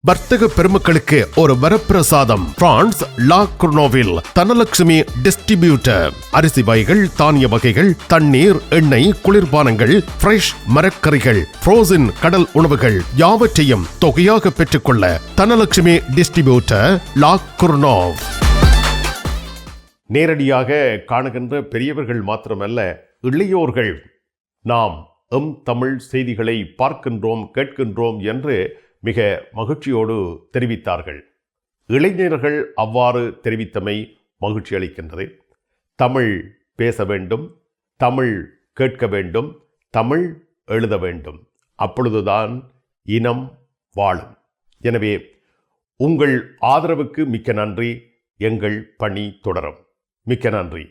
வர்த்தக பெருமக்களுக்கு ஒரு வரப்பிரசாதம். பிரான்ஸ் லா குர்னோவில் தனலட்சுமி டிஸ்ட்ரிபியூட்டர். அரிசி வகைகள் தானிய வகைகள் தண்ணீர் எண்ணெய் குளிர்பானங்கள் ஃப்ரெஷ் மரக்கறிகள் ஃப்ரோசன் கடல் உணவுகள் யாவற்றையும் தொகையாக பெற்றுக்கொள்ள தனலட்சுமி டிஸ்ட்ரிபியூட்டர் லா குர்னோவ் நேரடியாக காணுகின்ற பெரியவர்கள் மாத்திரமல்ல இளையோர்கள். நாம் எம் தமிழ் செய்திகளை பார்க்கின்றோம் கேட்கின்றோம் என்று மிக மகிழ்ச்சியோடு தெரிவித்தார்கள். இளைஞர்கள் அவ்வாறு தெரிவித்தமை மகிழ்ச்சி அளிக்கின்றது. தமிழ் பேச வேண்டும் தமிழ் கேட்க வேண்டும் தமிழ் எழுத வேண்டும். அப்பொழுதுதான் இனம் வாழும். எனவே உங்கள் ஆதரவுக்கு மிக்க நன்றி. எங்கள் பணி தொடரும். மிக்க நன்றி.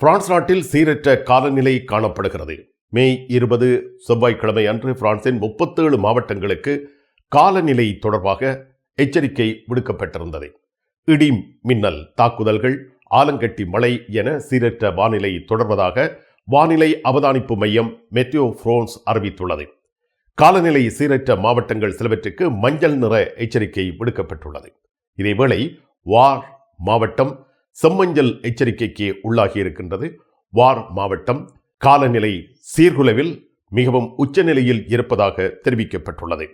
பிரான்ஸ் நாட்டில் சீரற்ற காலநிலை காணப்படுகிறது. மே இருபது செவ்வாய்க்கிழமை அன்று பிரான்சின் முப்பத்தேழு மாவட்டங்களுக்கு காலநிலை தொடர்பாக எச்சரிக்கை விடுக்கப்பட்டிருந்தது. இடி மின்னல் தாக்குதல்கள் ஆலங்கட்டி மழை என சீரற்ற வானிலை தொடர்வதாக வானிலை அவதானிப்பு மையம் மெத்தியோ பிரான்ஸ் அறிவித்துள்ளது. காலநிலை சீரற்ற மாவட்டங்கள் சிலவற்றுக்கு மஞ்சள் நிற எச்சரிக்கை விடுக்கப்பட்டுள்ளது. இதேவேளை வார் மாவட்டம் செம்மஞ்சள் எச்சரிக்கைக்கு உள்ளாகி இருக்கின்றது. வார் மாவட்டம் காலநிலை சீர்குலைவில் மிகவும் உச்சநிலையில் இருப்பதாக தெரிவிக்கப்பட்டுள்ளது.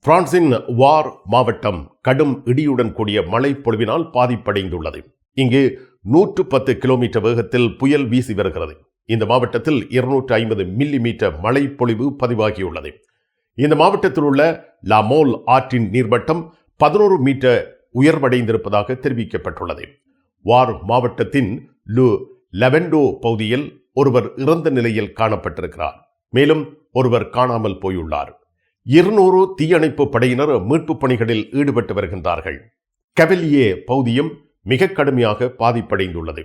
பிரான்சின் வார் மாவட்டம் கடும் இடியுடன் கூடிய மழை பொழிவினால் பாதிப்படைந்துள்ளது. இங்கு நூற்று பத்து கிலோமீட்டர் வேகத்தில் புயல் வீசி வருகிறது. இந்த மாவட்டத்தில் இருநூற்று ஐம்பது மில்லி மீட்டர் மழை பொழிவு பதிவாகியுள்ளது. இந்த மாவட்டத்தில் உள்ள லாமோல் ஆற்றின் நீர்மட்டம் பதினோரு மீட்டர் உயர்வடைந்திருப்பதாக தெரிவிக்கப்பட்டுள்ளது. வார் மாவட்டத்தின் லு லெவெண்டோ பகுதியில் ஒருவர் இறந்த நிலையில் காணப்பட்டிருக்கிறார். மேலும் ஒருவர் காணாமல் போயுள்ளார். இருநூறு தீயணைப்பு படையினர் மீட்புப் பணிகளில் ஈடுபட்டு வருகின்றார்கள். கவலியே பகுதியும் மிக கடுமையாக பாதிப்படைந்துள்ளது.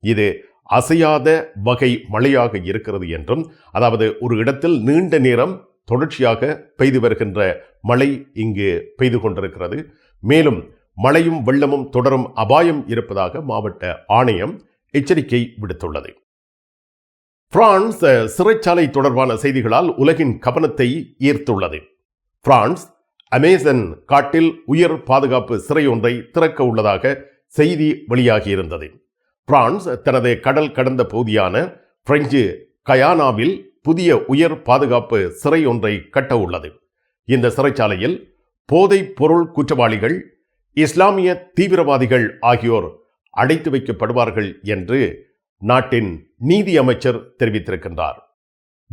இது அசையாத வகை மழையாக இருக்கிறது என்றும் அதாவது ஒரு இடத்தில் நீண்ட நேரம் தொடர்ச்சியாக பெய்து வருகின்ற மழை இங்கு பெய்து கொண்டிருக்கிறது. மேலும் மழையும் வெள்ளமும் தொடரும் அபாயம் இருப்பதாக மாவட்ட ஆணையம் எச்சரிக்கை விடுத்துள்ளது. பிரான்ஸ் சிறைச்சாலை தொடர்பான செய்திகளால் உலகின் கவனத்தை ஈர்த்துள்ளது. பிரான்ஸ் அமேசன் காட்டில் உயர் பாதுகாப்பு சிறை ஒன்றை திறக்க உள்ளதாக செய்தி வெளியாகியிருந்தது. பிரான்ஸ் தனது கடல் கடந்த பகுதியான பிரெஞ்சு கயானாவில் புதிய உயர் பாதுகாப்பு சிறை ஒன்றை கட்ட உள்ளது. இந்த சிறைச்சாலையில் போதைப் பொருள் குற்றவாளிகள் இஸ்லாமிய தீவிரவாதிகள் ஆகியோர் அடைத்து வைக்கப்படுவார்கள் என்று நாட்டின் நீதி அமைச்சர் தெரிவித்திருக்கின்றார்.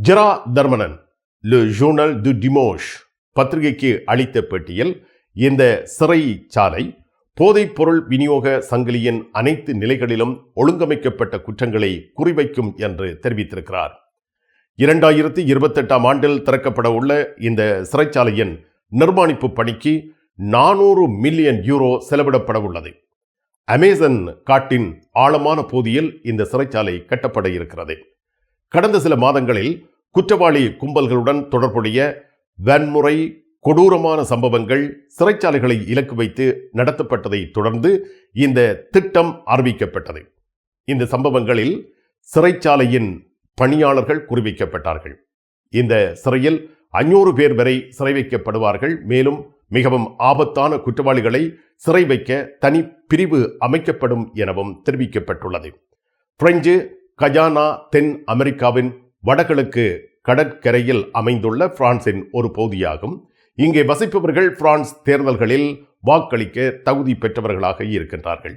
Gerald Darmanin Le Journal du Dimanche பத்திரிகைக்கு அளித்த பேட்டியில் இந்த சிறை சாலை போதைப் பொருள் விநியோக சங்கிலியின் அனைத்து நிலைகளிலும் ஒழுங்கமைக்கப்பட்ட குற்றங்களை குறிவைக்கும் என்று தெரிவித்திருக்கிறார். இரண்டாயிரத்தி இருபத்தெட்டாம் ஆண்டில் திறக்கப்பட உள்ள இந்த சிறைச்சாலையின் நிர்மாணிப்பு பணிக்கு நானூறு மில்லியன் யூரோ செலவிடப்பட உள்ளது. அமேசன் காட்டின் ஆழமான பகுதியில் இந்த சிறைச்சாலை கட்டப்பட இருக்கிறது. கடந்த சில மாதங்களில் குற்றவாளி கும்பல்களுடன் தொடர்புடைய வன்முறை கொடூரமான சம்பவங்கள் சிறைச்சாலைகளை இலக்கு வைத்து நடத்தப்பட்டதை தொடர்ந்து இந்த திட்டம் அறிவிக்கப்பட்டது. இந்த சம்பவங்களில் சிறைச்சாலையின் பணியாளர்கள் குறிவிக்கப்பட்டார்கள். இந்த சிறையில் அஞ்சூறு பேர் வரை சிறை வைக்கப்படுவார்கள். மேலும் மிகவும் ஆபத்தான குற்றவாளிகளை சிறை வைக்க தனி பிரிவு அமைக்கப்படும் எனவும் தெரிவிக்கப்பட்டுள்ளது. பிரெஞ்சு கஜானா தென் அமெரிக்காவின் வடகிழக்கு கடற்கரையில் அமைந்துள்ள பிரான்சின் ஒரு பகுதியாகும். இங்கே வசிப்பவர்கள் பிரான்ஸ் தேர்தல்களில் வாக்களிக்க தகுதி பெற்றவர்களாக இருக்கின்றார்கள்.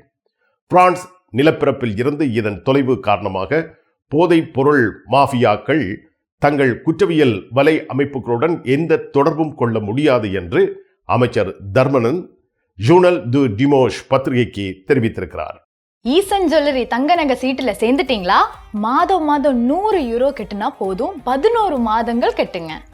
பிரான்ஸ் நிலப்பரப்பில் இருந்து இதன் தொலைவு காரணமாக போதைப் பொருள் மாஃபியாக்கள் தங்கள் குற்றவியல் வலை அமைப்புகளுடன் எந்த தொடர்பும் கொள்ள முடியாது என்று அமைச்சர் தர்மனன் ஜூனல் து டிமோஷ் பத்திரிகைக்கு தெரிவித்திருக்கிறார். ஈசன் ஜுவல்லரி தங்க நகை சீட்டுல சேர்ந்துட்டீங்களா? மாதம் மாதம் நூறு யூரோ கட்டுனா போதும் பதினோரு மாதங்கள் கெட்டுங்க.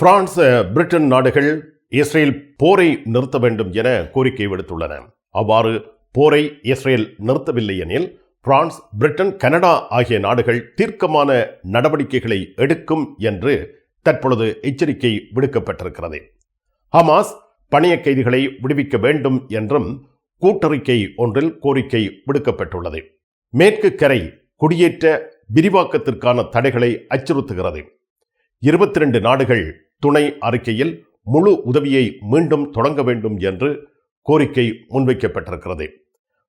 பிரான்ஸ் பிரிட்டன் நாடுகள் இஸ்ரேல் போரை நிறுத்த வேண்டும் என கோரிக்கை விடுத்துள்ளன. அவ்வாறு போரை இஸ்ரேல் நிறுத்தவில்லை எனில் பிரான்ஸ் பிரிட்டன் கனடா ஆகிய நாடுகள் தீர்க்கமான நடவடிக்கைகளை எடுக்கும் என்று தற்பொழுது எச்சரிக்கை விடுக்கப்பட்டிருக்கிறது. ஹமாஸ் பணிய கைதிகளை விடுவிக்க வேண்டும் என்றும் கூட்டறிக்கை ஒன்றில் கோரிக்கை விடுக்கப்பட்டுள்ளது. மேற்கு கரை குடியேற்ற விரிவாக்கத்திற்கான தடைகளை அச்சுறுத்துகிறது. இருபத்தி ரெண்டு நாடுகள் துணை அறிக்கையில் முழு உதவியை மீண்டும் தொடங்க வேண்டும் என்று கோரிக்கை முன்வைக்கப்பட்டிருக்கிறது.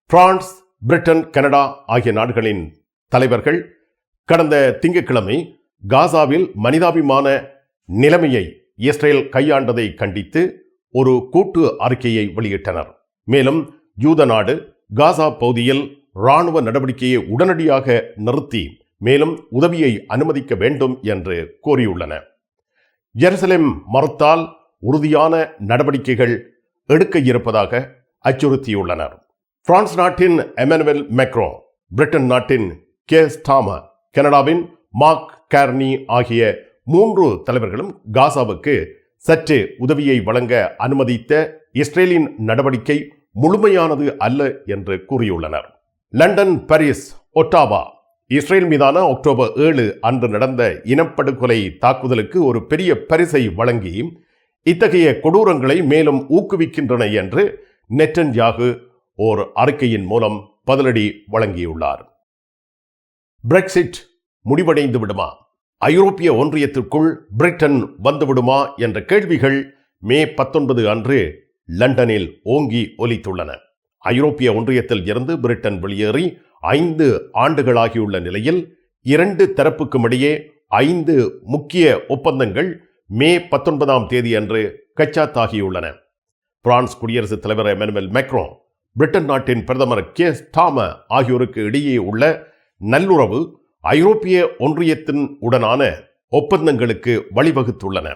பிரான்ஸ் பிரிட்டன் கனடா ஆகிய நாடுகளின் தலைவர்கள் கடந்த திங்கட்கிழமை காசாவில் மனிதாபிமான நிலைமையை இஸ்ரேல் கையாண்டதை கண்டித்து ஒரு கூட்டு அறிக்கையை வெளியிட்டனர். மேலும் யூத நாடு காசா பகுதியில் இராணுவ நடவடிக்கையை உடனடியாக நிறுத்தி மேலும் உதவியை அனுமதிக்க வேண்டும் என்று கோரியுள்ளன. ஜெருசலேம் மறுத்தால் உறுதியான நடவடிக்கைகள் எடுக்க இருப்பதாக அச்சுறுத்தியுள்ளனர். பிரான்ஸ் நாட்டின் எமனுவல் மெக்ரோ பிரிட்டன் நாட்டின் கே. ஸ்டாமர் கனடாவின் மார்க் கார்னி ஆகிய மூன்று தலைவர்களும் காசாவுக்கு சற்று உதவியை வழங்க அனுமதித்த இஸ்ரேலின் நடவடிக்கை முழுமையானது அல்ல என்று கூறியுள்ளனர். லண்டன் பாரிஸ் ஒட்டாவா இஸ்ரேல் மீதான அக்டோபர் ஏழு அன்று நடந்த இனப்படுகொலை தாக்குதலுக்கு ஒரு பெரிய பரிசை வழங்கி இத்தகைய கொடூரங்களை மேலும் ஊக்குவிக்கின்றன என்று நெட்டன் யாகு ஓர் அறிக்கையின் மூலம் பதிலடி வழங்கியுள்ளார். பிரெக்சிட் முடிவடைந்து விடுமா? ஐரோப்பிய ஒன்றியத்திற்குள் பிரிட்டன் வந்துவிடுமா என்ற கேள்விகள் மே பத்தொன்பது அன்று லண்டனில் ஓங்கி ஒலித்துள்ளன. ஐரோப்பிய ஒன்றியத்தில் இருந்து பிரிட்டன் வெளியேறி ஐந்து ஆண்டுகளாகியுள்ள நிலையில் இரண்டு தரப்புக்கும் இடையே ஐந்து முக்கிய ஒப்பந்தங்கள் மே பத்தொன்பதாம் தேதி அன்று கச்சாத்தாகியுள்ளன. பிரான்ஸ் குடியரசுத் தலைவர் எமனுவல் மேக்ரோ பிரிட்டன் நாட்டின் பிரதமர் கே. ஸ்டாம ஆகியோருக்கு இடையே உள்ள நல்லுறவு ஐரோப்பிய ஒன்றியத்தின் உடனான ஒப்பந்தங்களுக்கு வழிவகுத்துள்ளன.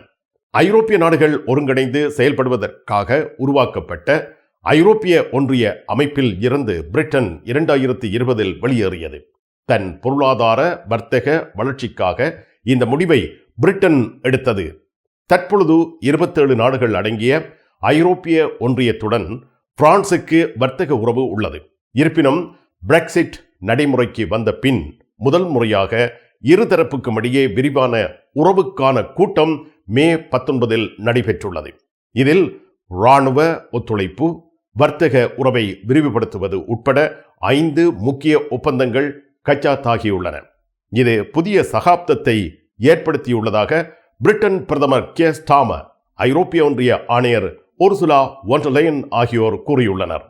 ஐரோப்பிய நாடுகள் ஒருங்கிணைந்து செயல்படுவதற்காக உருவாக்கப்பட்ட ஐரோப்பிய ஒன்றிய அமைப்பில் இருந்து பிரிட்டன் இரண்டாயிரத்தி இருபதில் வெளியேறியது. தன் பொருளாதார வர்த்தக வளர்ச்சிக்காக இந்த முடிவை பிரிட்டன் எடுத்தது. தற்பொழுது இருபத்தேழு நாடுகள் அடங்கிய ஐரோப்பிய ஒன்றியத்துடன் பிரான்சுக்கு வர்த்தக உறவு உள்ளது. இருப்பினும் பிரெக்சிட் நடைமுறைக்கு வந்த பின் முதல் முறையாக இருதரப்புக்கும் இடையே விரிவான உறவுக்கான கூட்டம் மே பத்தொன்பதில் நடைபெற்றுள்ளது. இதில் இராணுவ ஒத்துழைப்பு வர்த்தக உறவை விரிவுபடுத்துவது உட்பட ஐந்து முக்கிய ஒப்பந்தங்கள் கச்சாத்தாகியுள்ளன. இது புதிய சகாப்தத்தை ஏற்படுத்தியுள்ளதாக பிரிட்டன் பிரதமர் கே. ஸ்டாமர் ஐரோப்பிய ஒன்றிய ஆணையர் ஒர்சுலா ஒன்டலைன் ஆகியோர் கூறியுள்ளனர்.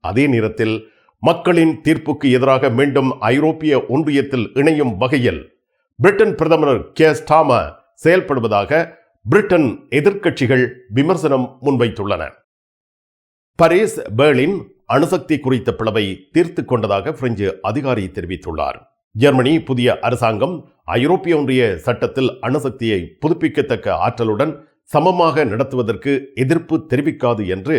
அதே நேரத்தில் மக்களின் தீர்ப்புக்கு எதிராக மீண்டும் ஐரோப்பிய ஒன்றியத்தில் இணையும் வகையில் பிரிட்டன் பிரதமர் கே. ஸ்டாமர் செயல்படுவதாக பிரிட்டன் எதிர்க்கட்சிகள் விமர்சனம் முன்வைத்துள்ளன. பரிஸ் பெர்லின் அணுசக்தி குறித்த பிளவை தீர்த்து கொண்டதாக பிரெஞ்சு அதிகாரி தெரிவித்துள்ளார். ஜெர்மனி புதிய அரசாங்கம் ஐரோப்பிய ஒன்றிய சட்டத்தில் அணுசக்தியை புதுப்பிக்கத்தக்க ஆற்றலுடன் சமமாக நடத்துவதற்கு எதிர்ப்பு தெரிவிக்காது என்று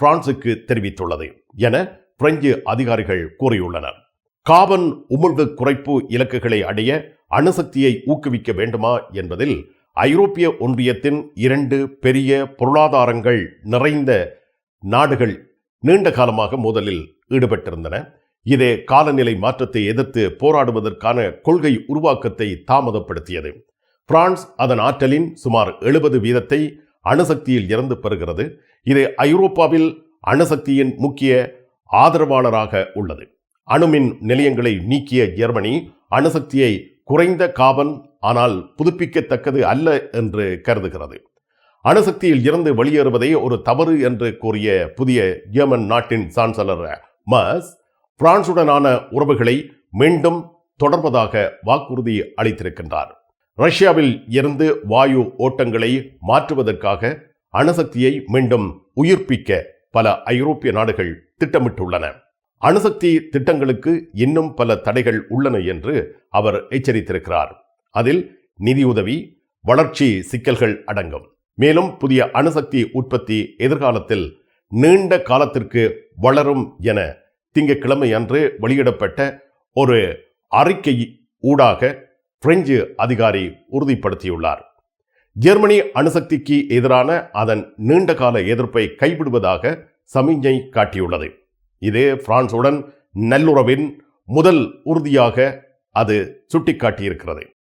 பிரான்சுக்கு தெரிவித்துள்ளது என பிரெஞ்சு அதிகாரிகள் கூறியுள்ளனர். காபன் உமிழ்வு குறைப்பு இலக்குகளை அடைய அணுசக்தியை ஊக்குவிக்க வேண்டுமா என்பதில் ஐரோப்பிய ஒன்றியத்தின் இரண்டு பெரிய பொருளாதாரங்கள் நிறைந்த நாடுகள் நீண்ட காலமாக மோதலில் ஈடுபட்டிருந்தன. இதே காலநிலை மாற்றத்தை எதிர்த்து போராடுவதற்கான கொள்கை உருவாக்கத்தை தாமதப்படுத்தியது. பிரான்ஸ் அதன் ஆற்றலின் சுமார் எழுபது வீதத்தை அணுசக்தியில் இருந்து பெறுகிறது. இது ஐரோப்பாவில் அணுசக்தியின் முக்கிய ஆதரவாளராக உள்ளது. அணுமின் நிலையங்களை நீக்கிய ஜெர்மனி அணுசக்தியை குறைந்த காபன் ஆனால் புதுப்பிக்கத்தக்கது அல்ல என்று கருதுகிறது. அணுசக்தியில் இருந்து வெளியேறுவதை ஒரு தவறு என்று கூறிய புதிய ஜெர்மன் நாட்டின் சான்சலர் மஸ் பிரான்சுடனான உறவுகளை மீண்டும் தொடர்வதாக வாக்குறுதி அளித்திருக்கின்றார். ரஷ்யாவில் இருந்து வாயு ஓட்டங்களை மாற்றுவதற்காக அணுசக்தியை மீண்டும் உயிர்ப்பிக்க பல ஐரோப்பிய நாடுகள் திட்டமிட்டுள்ளன. அணுசக்தி திட்டங்களுக்கு இன்னும் பல தடைகள் உள்ளன என்று அவர் எச்சரித்திருக்கிறார். அதில் நிதியுதவி வளர்ச்சி சிக்கல்கள் அடங்கும். மேலும் புதிய அணுசக்தி உற்பத்தி எதிர்காலத்தில் நீண்ட காலத்திற்கு வளரும் என திங்கட்கிழமை அன்று வெளியிடப்பட்ட ஒரு அறிக்கை ஊடாக பிரெஞ்சு அதிகாரி உறுதிப்படுத்தியுள்ளார். ஜெர்மனி அணுசக்திக்கு எதிரான அதன் நீண்டகால எதிர்ப்பை கைவிடுவதாக சமிஞ்சை காட்டியுள்ளது. இது பிரான்சுடன் நல்லுறவின் முதல் உறுதியாக அது சுட்டிக்காட்டியிருக்கிறது.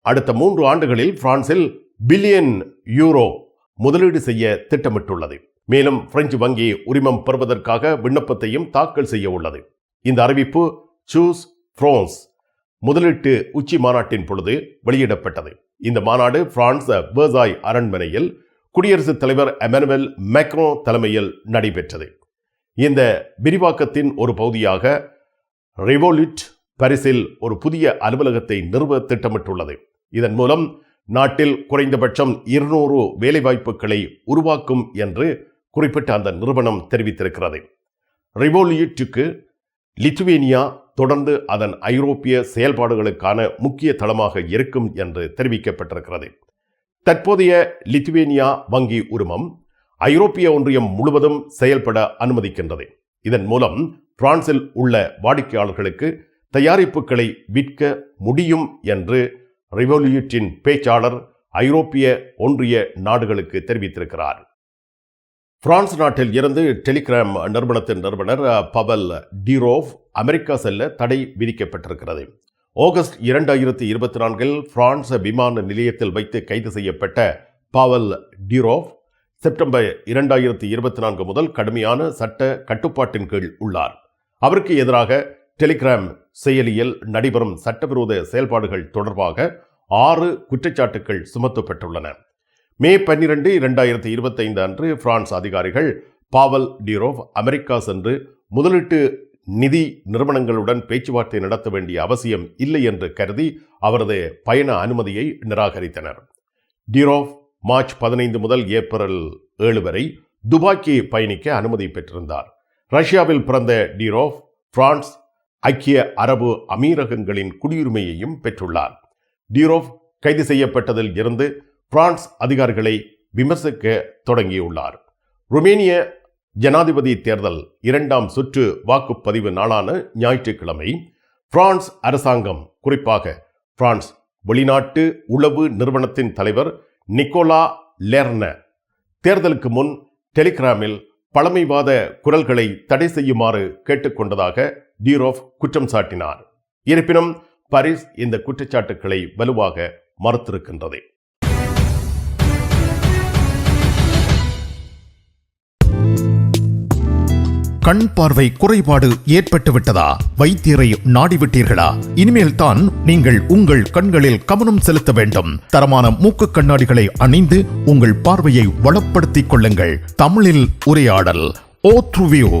அடுத்த மூன்று ஆண்டுகளில் பிரான்சில் பில்லியன் யூரோ முதலீடு செய்ய திட்டமிட்டுள்ளது. மேலும் பிரெஞ்சு வங்கி உரிமம் பெறுவதற்காக விண்ணப்பத்தையும் தாக்கல் செய்ய உள்ளது. இந்த அறிவிப்பு சூஸ் பிரான்ஸ் முதலீட்டு உச்சி மாநாட்டின் பொழுது வெளியிடப்பட்டது. இந்த மாநாடு பிரான்ஸ் வேர்சாய் அரண்மனையில் குடியரசுத் தலைவர் எமனுவல் மேக்ரோ தலைமையில் நடைபெற்றது. இந்த விரிவாக்கத்தின் ஒரு பகுதியாக ரெவோலிட் பரிசில் ஒரு புதிய அலுவலகத்தை நிறுவ திட்டமிட்டுள்ளது. இதன் மூலம் நாட்டில் குறைந்தபட்சம் இருநூறு வேலைவாய்ப்புகளை உருவாக்கும் என்று குறிப்பிட்ட அந்த நிறுவனம் தெரிவித்திருக்கிறது. ரிவோலியூட்டுக்கு லித்துவேனியா தொடர்ந்து அதன் ஐரோப்பிய செயல்பாடுகளுக்கான முக்கிய தளமாக இருக்கும் என்று தெரிவிக்கப்பட்டிருக்கிறது. தற்போதைய லித்துவேனியா வங்கி உரிமம் ஐரோப்பிய ஒன்றியம் முழுவதும் செயல்பட அனுமதிக்கின்றது. இதன் மூலம் பிரான்சில் உள்ள வாடிக்கையாளர்களுக்கு தயாரிப்புகளை விற்க முடியும் என்று ரிவோலியூட்டின் பேச்சாளர் ஐரோப்பிய ஒன்றிய நாடுகளுக்கு தெரிவித்திருக்கிறார். பிரான்ஸ் நாட்டில் இருந்து டெலிகிராம் நிறுவனத்தின் நிறுவனர் பவல் டிரோவ் அமெரிக்கா செல்ல தடை விதிக்கப்பட்டிருக்கிறது. ஆகஸ்ட் இரண்டாயிரத்தி இருபத்தி நான்கில் பிரான்ஸ் விமான நிலையத்தில் வைத்து கைது செய்யப்பட்ட பாவல் டிரோவ் செப்டம்பர் இரண்டாயிரத்தி இருபத்தி நான்கு முதல் கடுமையான சட்ட கட்டுப்பாட்டின் கீழ் உள்ளார். அவருக்கு எதிராக டெலிகிராம் செயலியில் நடைபெறும் சட்டவிரோத செயல்பாடுகள் தொடர்பாக ஆறு குற்றச்சாட்டுகள் சுமத்தப்பட்டுள்ளன மே பன்னிரண்டு இரண்டாயிரத்தி இருபத்தைந்து அன்று பிரான்ஸ் அதிகாரிகள் பாவல் டிரோவ் அமெரிக்கா சென்று முதலீட்டு நிதி நிறுவனங்களுடன் பேச்சுவார்த்தை நடத்த வேண்டிய அவசியம் இல்லை என்று கருதி அவரது பயண அனுமதியை நிராகரித்தனர். டிரோவ் மார்ச் பதினைந்து முதல் ஏப்ரல் ஏழு வரை துபாய்க்கு பயணிக்க அனுமதி பெற்றிருந்தார். ரஷ்யாவில் பிறந்த டிரோவ் பிரான்ஸ் ஐக்கிய அரபு அமீரகங்களின் குடியுரிமையையும் பெற்றுள்ளார். டிரோவ் கைது செய்யப்பட்டதில் இருந்து பிரான்ஸ் அதிகாரிகளை விமர்சிக்க தொடங்கியுள்ளார். ருமேனிய ஜனாதிபதி தேர்தல் இரண்டாம் சுற்று வாக்குப்பதிவு நாளான ஞாயிற்றுக்கிழமை பிரான்ஸ் அரசாங்கம் குறிப்பாக பிரான்ஸ் வெளிநாட்டு உளவு நிறுவனத்தின் தலைவர் நிக்கோலா லெர்ன தேர்தலுக்கு முன் டெலிகிராமில் பழமைவாத குரல்களை தடை செய்யுமாறு கேட்டுக்கொண்டதாக டிரோஃப் குற்றம் சாட்டினார். இருப்பினும் பரிஸ் இந்த குற்றச்சாட்டுக்களை வலுவாக மறுத்திருக்கின்றது. கண் பார்வை குறைபாடு ஏற்பட்டு விட்டதா வைத்தியரை நாடிவிட்டீர்களா? இனிமேல் தான் நீங்கள் உங்கள் கண்களில் கவனம் செலுத்த வேண்டும். தரமான மூக்கு கண்ணாடிகளை அணிந்து உங்கள் பார்வையை வளப்படுத்திக் கொள்ளுங்கள். தமிழில் உரையாடல் ஓ த்ருவியோ!